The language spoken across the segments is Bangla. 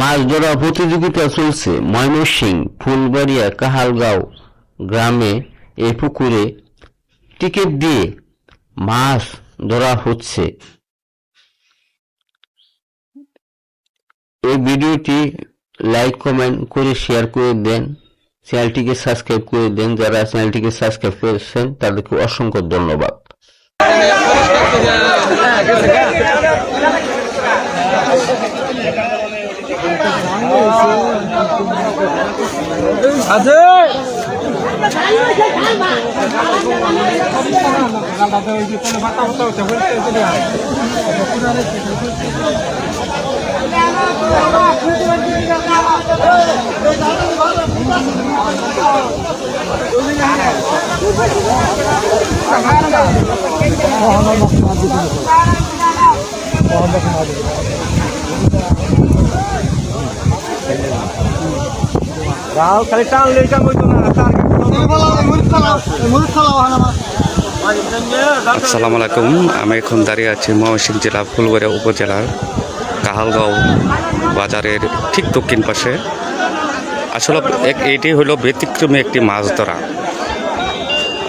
মাছ ধরা প্রতিযোগিতা চলছে। ময়মনসিং ফুলবাড়িয়া, কাহালগাঁও গ্রামে এই পুকুরে টিকিট দিয়ে মাছ ধরা হচ্ছে। এই ভিডিওটি লাইক, কমেন্ট করে শেয়ার করে দেন। চ্যানেলটিকে সাবস্ক্রাইব করে দেন। যারা চ্যানেলটিকে সাবস্ক্রাইব করেছেন, তাদেরকে অসংখ্য ধন্যবাদ। আছে রাও খালি টান লেখা কইতো না আসসালামু আলাইকুম আমি এখন দাঁড়িয়ে আছি ময়মনসিংহ জেলা ফুলবাড়িয়া উপজেলার কাহালগাঁও বাজারের ঠিক দক্ষিণ পাশে। আসলে এক এইটি হলো ব্যতিক্রমী একটি মাছ ধরা।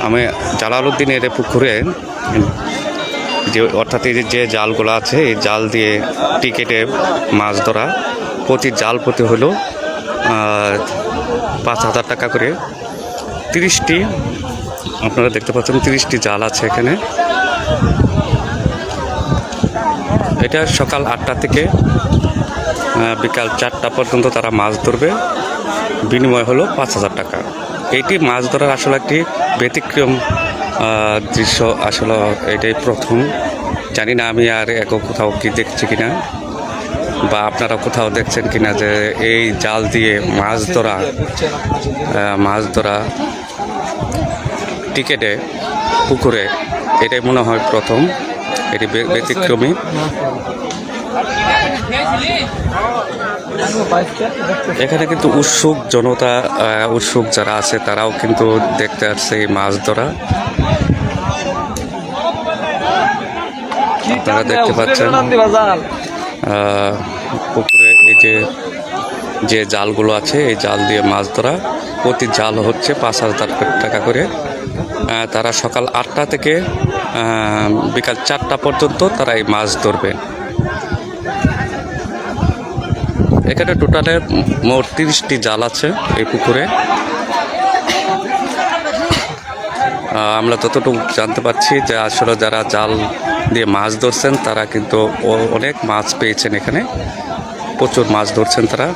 আমি জালালউদ্দিনের পুকুরে যে অর্থাৎ এই যে জালগুলো আছে এই জাল দিয়ে টিকেটে মাছ ধরা। প্রতি জাল প্রতি হলো পাঁচ হাজার টাকা করে। তিরিশটি, আপনারা দেখতে পাচ্ছেন তিরিশটি জাল আছে এখানে। এটা সকাল আটটা থেকে বিকাল চারটা পর্যন্ত তারা মাছ ধরবে। বিনিময় হলো পাঁচ হাজার টাকা। এটি মাছ ধরার আসলে একটি ব্যতিক্রম দৃশ্য। আসলে এটাই প্রথম। জানি না আমি আর এক কোথাও কি দেখছি কিনা। বা আপনারা কোথাও দেখছেন কিনা যে এই জাল দিয়ে মাছ ধরা মাছ ধরা টিকেটে, পুকুরে, এটাই মনে হয় প্রথম। এটি ব্যতিক্রমী। এখানে কিন্তু উৎসুক জনতা উৎসুক যারা আছে তারাও কিন্তু দেখতে আসছে এই মাছ ধরা। আপনারা দেখতে পাচ্ছেন। পুকুরে এই যে যে জালগুলো আছে, এই জাল দিয়ে মাছ ধরা। প্রতি জাল হচ্ছে পাঁচ হাজার টাকা করে তারা সকাল আটটা থেকে বিকাল চারটা পর্যন্ত তারা এই মাছ ধরবে। এখানে টোটালে মোট তিরিশটি জাল আছে এই পুকুরে। আমরা যতটুকু জানতে পারছি যে আসলে যারা জাল দিয়ে মাছ ধরছেন, তারা কিন্তু অনেক মাছ পেয়েছেন এখানে। প্রচুর মাছ ধরছেন তারা।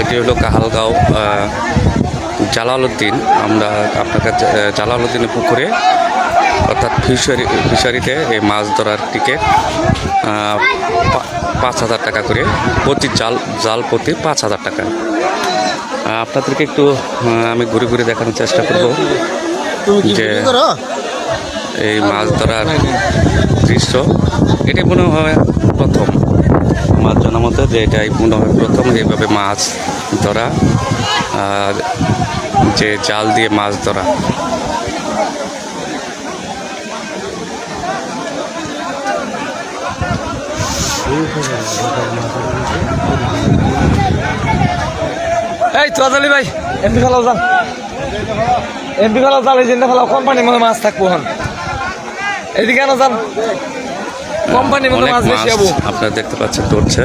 এটি হলো কাহালগাঁও জালালউদ্দিন। আমরা আপনাকে জালালউদ্দিনের পুকুরে, অর্থাৎ ফিশারি, ফিশারিতে এই মাছ ধরার টিকিট পাঁচ হাজার টাকা করে। প্রতি জাল জাল প্রতি পাঁচ হাজার টাকা। আপনাদেরকে একটু আমি ঘুরে ঘুরে দেখানোর চেষ্টা করব যে এই মাছ ধরার দৃশ্য। এটাই মনে হয় প্রথম। মাছ জানার মতো যে এটাই মনে হয় প্রথম এইভাবে মাছ ধরা আর যে জাল দিয়ে মাছ ধরা। এই চৌধুরী ভাই এমপি ফেলাও যান এমপি ফেলাও জাল এই জিন্দা ফেলাও কোম্পানি মনে মাছ থাকব হন এদিকে কেন যান কোম্পানি মনে মাছ বেশি যাব আপনারা দেখতে পাচ্ছেন ধরছে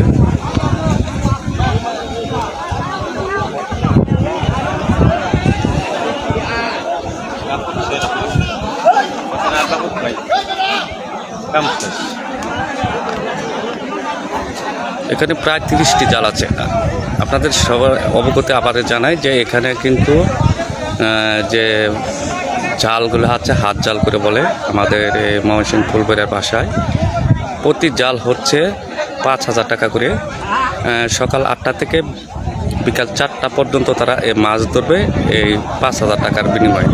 এখানে প্রায় তিরিশটি জাল আছে। আপনাদের সবার অবগতি আবার জানাই যে এখানে কিন্তু যে জালগুলো আছে, হাত জাল করে বলে আমাদের এই ময়মনসিংহ ফুলবেড়ার বাসায়, প্রতি জাল হচ্ছে পাঁচ হাজার টাকা করে। সকাল আটটা থেকে বিকাল চারটা পর্যন্ত তারা এই মাছ ধরবে, এই পাঁচ হাজার টাকার বিনিময়ে।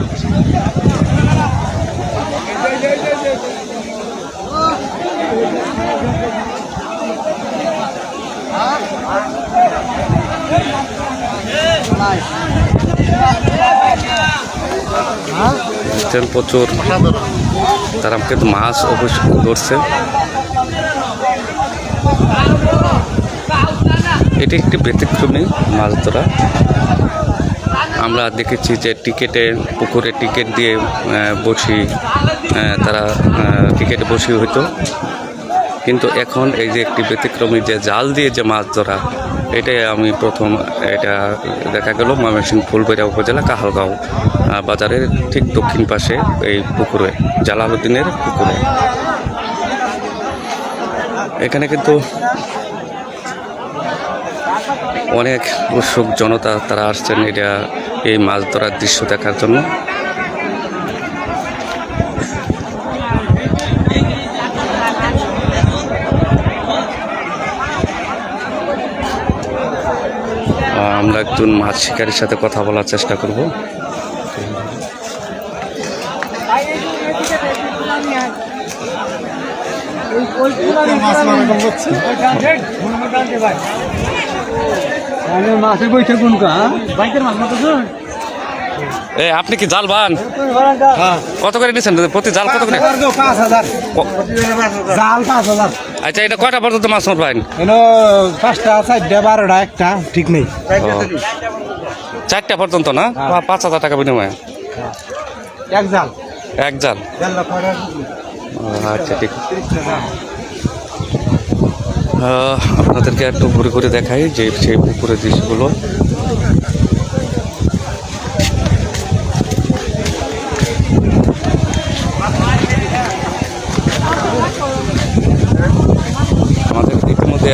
দেখছেন প্রচুর তারা কিন্তু মাছ অবশ্যই ধরছে। এটি একটি ব্যতিক্রমী মাছ ধরা আমরা দেখেছি যে টিকেটে পুকুরে টিকিট দিয়ে বসি তারা টিকেটে বসি হতো কিন্তু এখন এই যে একটি ব্যতিক্রমী যে জাল দিয়ে যে মাছ ধরা, এটাই আমি প্রথম, এটা দেখা গেল ময়মনসিংহ ফুলবেড়িয়া উপজেলা কাহালগাঁও বাজারের ঠিক দক্ষিণ পাশে এই পুকুরে, জালালউদ্দিনের পুকুরে। এখানে কিন্তু অনেক উৎসুক জনতা তারা আসছেন এটা এই মাছ ধরার দৃশ্য দেখার জন্য। আমরা একজন মাছ শিকারীর সাথে কথা বলার চেষ্টা করব। মাছের বইটা কোন বাইকের মাছ মতো এ আপনি কি জাল বান? কত করে নিয়েছেন প্রতি জাল কত করে? পাঁচ হাজার। জাল পাঁচ হাজার। আচ্ছা এটা কয়টা পর্যন্ত মাছ এনো পাঁচটা চারটা বারোটা একটা ঠিক নেই। চারটা পর্যন্ত না? পা- পাঁচ হাজার টাকা বিনিময়ে? এক জাল। এক জাল? আচ্ছা ঠিক। আপনাদেরকে একটু ঘুরে ঘুরে দেখাই যে সেই পুকুরের দৃশ্যগুলো।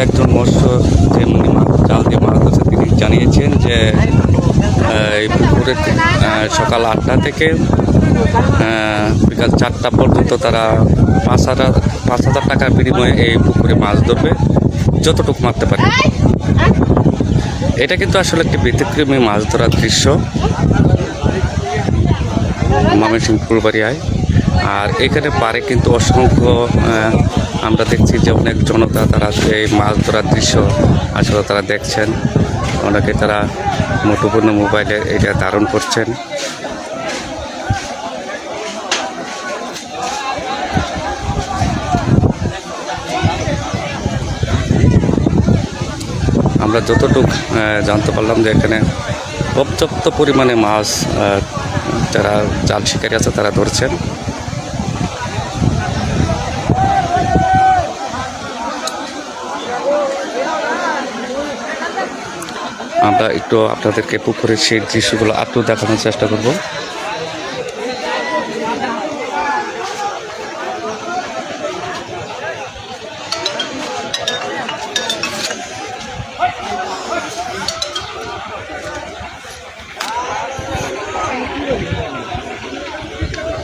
একজন মৎস্য যে মাছ জাল দিয়ে মাছ ধরছে তিনি জানিয়েছেন যে এই পুকুরে সকাল আটটা থেকে বিকাল চারটা পর্যন্ত তারা পাঁচ হাজার পাঁচ হাজার টাকার বিনিময়ে এই পুকুরে মাছ ধরবে, যতটুকু মারতে পারে। এটা কিন্তু আসলে একটি ব্যতিক্রমী মাছ ধরার দৃশ্য। ময়মনসিংহ ফুলবাড়িয়ায়। আর এখানে পারে কিন্তু অসংখ্য আমরা দেখছি যে অনেক জনতা তারা এই মাছ ধরার দৃশ্য আসলে তারা দেখছেন। অনেকে তারা মুঠোপূর্ণ মোবাইলে এটা ধারণ করছেন। আমরা যতটুকু জানতে পারলাম যে এখানে পর্যাপ্ত পরিমাণে মাছ যারা জাল শিকারী আছে তারা ধরছেন। আমরা একটু আপনাদেরকে পুকুরের সেই দৃশ্যগুলো একটু দেখানোর চেষ্টা করব।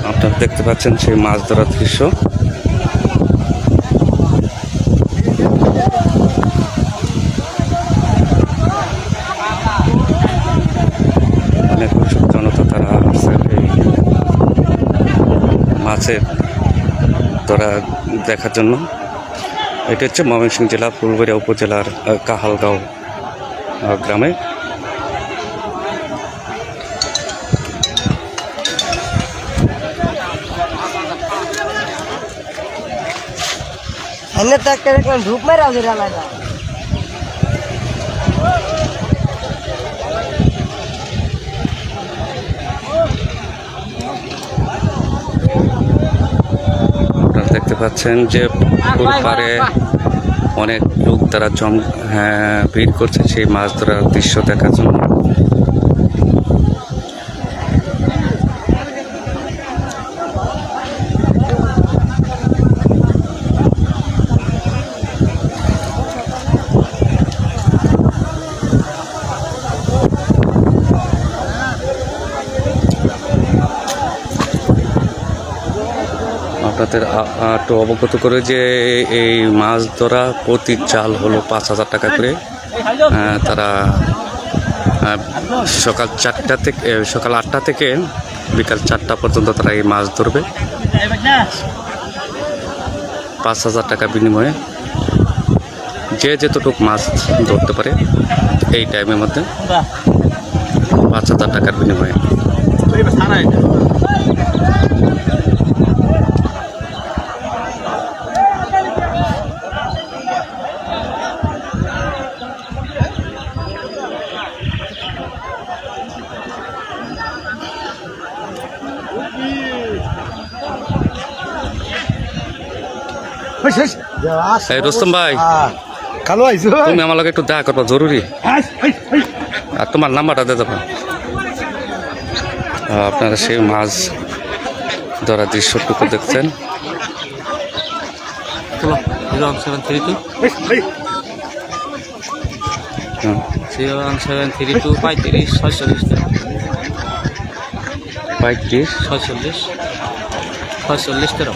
আপনারা দেখতে পাচ্ছেন সেই মাছ ধরার দৃশ্য অনেক উৎসুক জনতা তারা আসছে এই মাছের ধরা দেখার জন্য। এটা হচ্ছে ময়মনসিংহ জেলা, ফুলবাড়িয়া উপজেলার কাহালগাঁও গ্রামে। এনে তো একটা ঢুক মেরে আছে দেখতে পাচ্ছেন যে পুকুর পাড়ে অনেক লোক তারা জম হ্যাঁ ভিড় করছে সেই মাছ ধরার দৃশ্য দেখার জন্য। আপনাদের একটু অবগত করে যে এই মাছ ধরা প্রতি চাল হলো পাঁচ হাজার টাকা করে। তারা সকাল চারটা থেকে সকাল আটটা থেকে বিকাল চারটা পর্যন্ত তারা এই মাছ ধরবে। পাঁচ হাজার টাকা বিনিময়ে যে যেতটুক মাছ ধরতে পারে এই টাইমের মধ্যে পাঁচ হাজার টাকার বিনিময়ে। এই রোস্তম ভাই কালো আইছো। তুমি আমার লগে একটু দেখা করবা জরুরি। আর তোমার নাম্বারটা দিয়ে দেবো। আপনারা সেই মাছ ধরা দৃশ্যটুকু দেখছেন। Seven three two zero one seven three two পঁয়ত্রিশ ছয়চল্লিশ। পঁয়ত্রিশ। ছয়চল্লিশ ছয়চল্লিশ তেরো।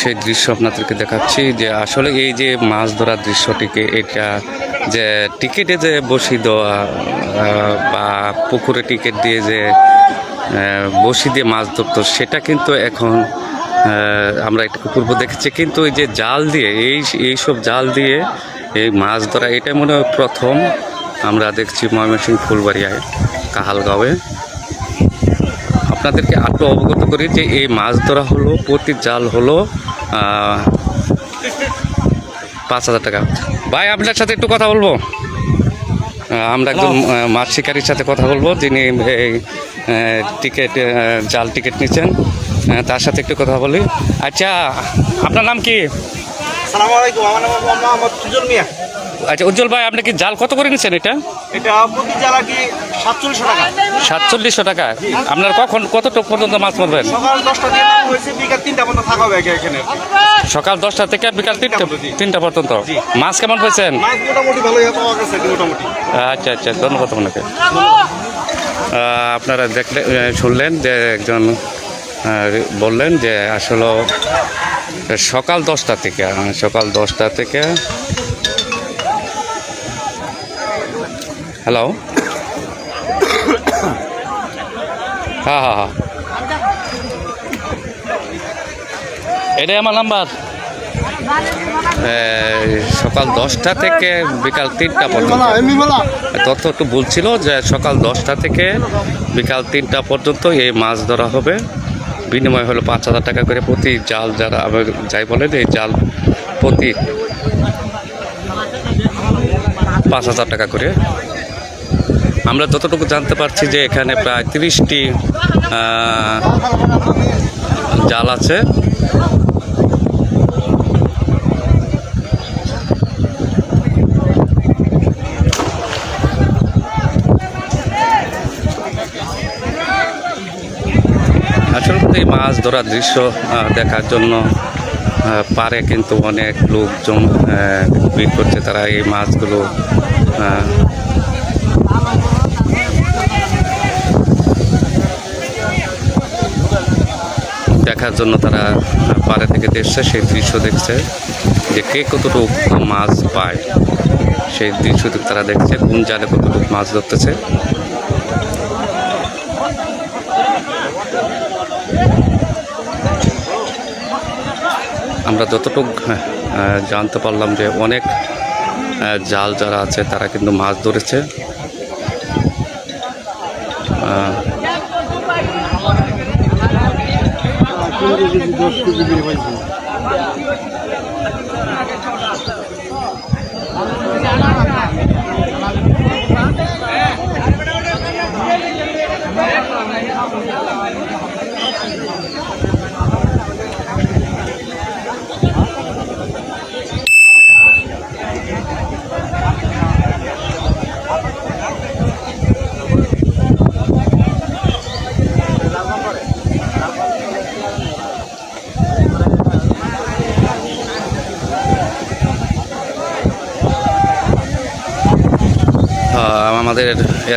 সেই দৃশ্য আপনাদেরকে দেখাচ্ছি যে আসলে এই যে মাছ ধরার দৃশ্যটিকে, এটা যে টিকিটে যে বসি দেওয়া বা পুকুরে টিকিট দিয়ে যে বসি দিয়ে মাছ ধরতো, সেটা কিন্তু এখন আমরা একটু পূর্ব দেখেছি। কিন্তু এই যে জাল দিয়ে, এই এইসব জাল দিয়ে এই মাছ ধরা, এটাই মনে হয় প্রথম আমরা দেখছি ময়মনসিংহ ফুলবাড়িয়ায়, কাহালগাঁওয়ে। আপনাদেরকে আরও অবগত করি যে এই মাছ ধরা হলো, প্রতি জাল হলো পাঁচ হাজার টাকা। ভাই আপনার সাথে একটু কথা বলব? আমরা একজন মাছ শিকারির সাথে কথা বলব যিনি এই টিকিট জাল টিকিট নিচ্ছেন। তার সাথে একটু কথা বলি। আচ্ছা আপনার নাম কি? আমার নাম মোহাম্মদ সুজন মিয়া। আচ্ছা উজ্জ্বল ভাই আপনি কি জাল কত করে নিচ্ছেন এটা? এটা প্রতি জেলা কি সাতচল্লিশশো টাকা। সাতচল্লিশশো টাকা। আপনার কখন কতটুকু পর্যন্ত মাছ মারবেন? সকাল দশটা হয়েছে বিকাল তিনটা পর্যন্ত থাকা হবে এখানে। সকাল দশটা থেকে বিকাল তিনটা পর্যন্ত মাছ কেমন পেয়েছেন মোটামুটি ভালোই পাওয়া গেছে মোটামুটি। আচ্ছা আচ্ছা ধন্যবাদ আপনাকে। আপনারা দেখলে শুনলেন যে একজন বললেন যে আসলে সকাল দশটা থেকে সকাল দশটা থেকে হ্যালো হ্যাঁ হ্যাঁ হ্যাঁ এটাই আমার নাম্বার। সকাল দশটা থেকে বিকাল তিনটা পর্যন্ত। তথ্য একটু বলছিল যে সকাল দশটা থেকে বিকাল তিনটা পর্যন্ত এই মাছ ধরা হবে। বিনিময় হলো পাঁচ হাজার টাকা করে প্রতি জাল যারা যাই বলেন এই জাল প্রতি পাঁচ হাজার টাকা করে। আমরা যতটুকু জানতে পারছি যে এখানে প্রায় তিরিশটি জাল আছে। আসলে এই মাছ ধরার দৃশ্য দেখার জন্য পারে কিন্তু অনেক লোকজন ভিড় করছে। তারা এই মাছগুলো দেখার জন্য তারা পাড়ে থেকে দেখছে, সেই দৃশ্য দেখছে। যে কে কতটুকু মাছ পায়, সেই দৃশ্যটি তারা দেখছে, কোন জালে কতটুকু মাছ ধরতেছে। আমরা যতটুকু জানতে পারলাম যে অনেক জাল যারা আছে, তারা কিন্তু মাছ ধরেছে। আহ, আহ,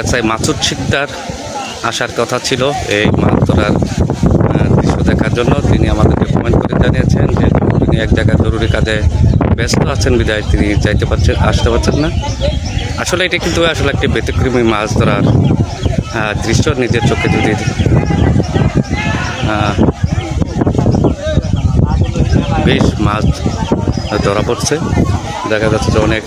এসআই মাসুদ শিকদার আসার কথা ছিল। এই মাছ ধরার দৃশ্য দেখার জন্য তিনি আমাদেরকে কমেন্ট করে জানিয়েছেন যে তিনি এক জায়গায় জরুরি কাজে ব্যস্ত আছেন, বিদায় তিনি যাইতে পারছেন, আসতে পারছেন না। আসলে এটা কিন্তু আসলে একটি ব্যতিক্রমী মাছ ধরার দৃশ্য নিজের চোখে যদি বেশ মাছ ধরা পড়ছে। দেখা যাচ্ছে যে অনেক